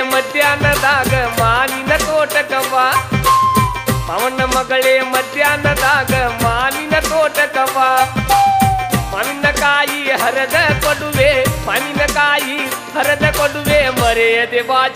ಮಧ್ಯಾಹ್ನದಾಗ ಮಾನಿನ ತೋಟಕವ್ವ. ಪವನ ಮಗಳೇ ಮಧ್ಯಾಹ್ನದಾಗ ಮಾನಿನ ತೋಟಕವ್ವ. ಮಾವಿನಕಾಯಿ ಹರದ ಕೊಡುವೆ ಕಾಯಿ ಹರದ ಕೊಡುವೆ, ಮರೆಯದೆ ಬಾ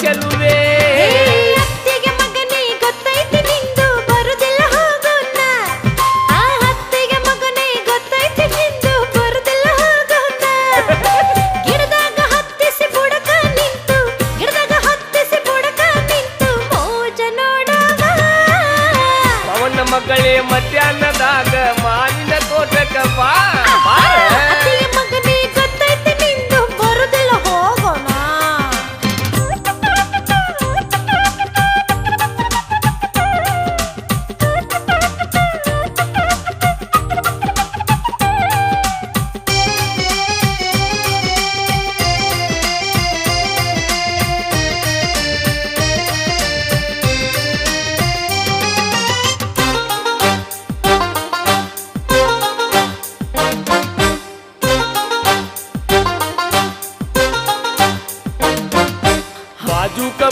ಮಗಳೇ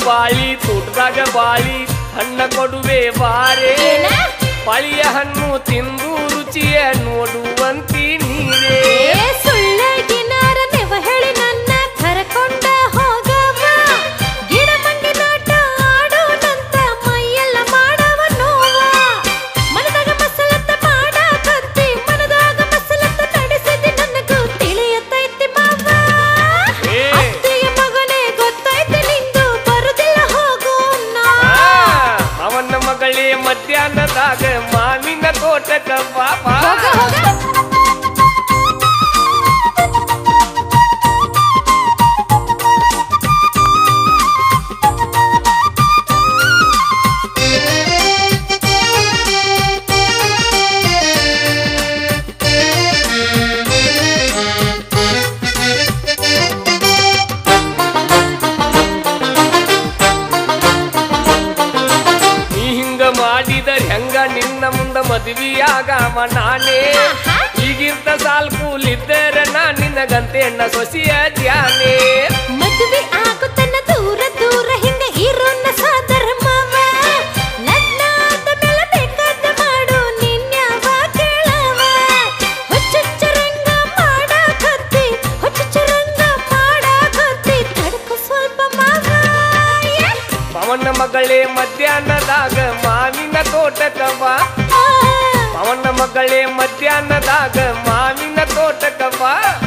ಬಾಳಿ ತೋಟದಾಗ ಬಾಳಿ ಹಣ್ಣ ಕೊಡುವೆ ಬಾರೆ? ಬಾಳಿಯ ಹಣ್ಣು ತಿಂದು ರುಚಿಯ ನೋಡುವಂತಿ ಮಧ್ಯಾಹ್ನದಾಗ ಮಾವಿನ ತೋಟಕವ್ವ ಬಾ. ಮಾಡಿದರ್ ಹೆಂಗ ನಿನ್ನ ಮುಂದ ಮದುವೆಯಾಗವ ನಾನೇ. ಈಗಿಂತ ಸಾಲ್ ಕೂಲಿದ್ದರೆ ನಾ ನಿನಗಂತೆ ಎಣ್ಣ ಸೊಸಿಯ ಧ್ಯಾನೇ ಪವನ ಮಗಳೇ, ಮಧ್ಯಾಹ್ನದಾಗ ಮಾವಿನ ತೋಟಕವ ಪವನ ಮಗಳೇ, ಮಧ್ಯಾಹ್ನದಾಗ ಮಾವಿನ ತೋಟಕವ್ವ.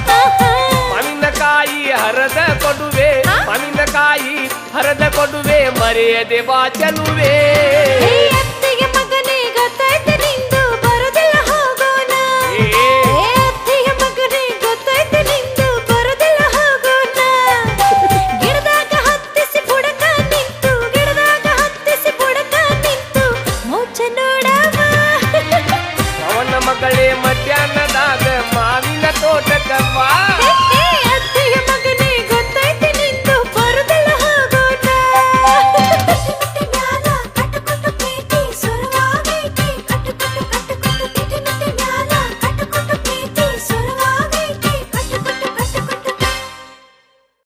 ಮಾವಿನ ಮಾವಿನಕಾಯಿ ಹರದ ಕೊಡುವೆ ಮಾವಿನ ಮಾವಿನಕಾಯಿ ಹರದ ಕೊಡುವೆ, ಮರೆಯದೆ ಬಾ ಚೆಲುವೆ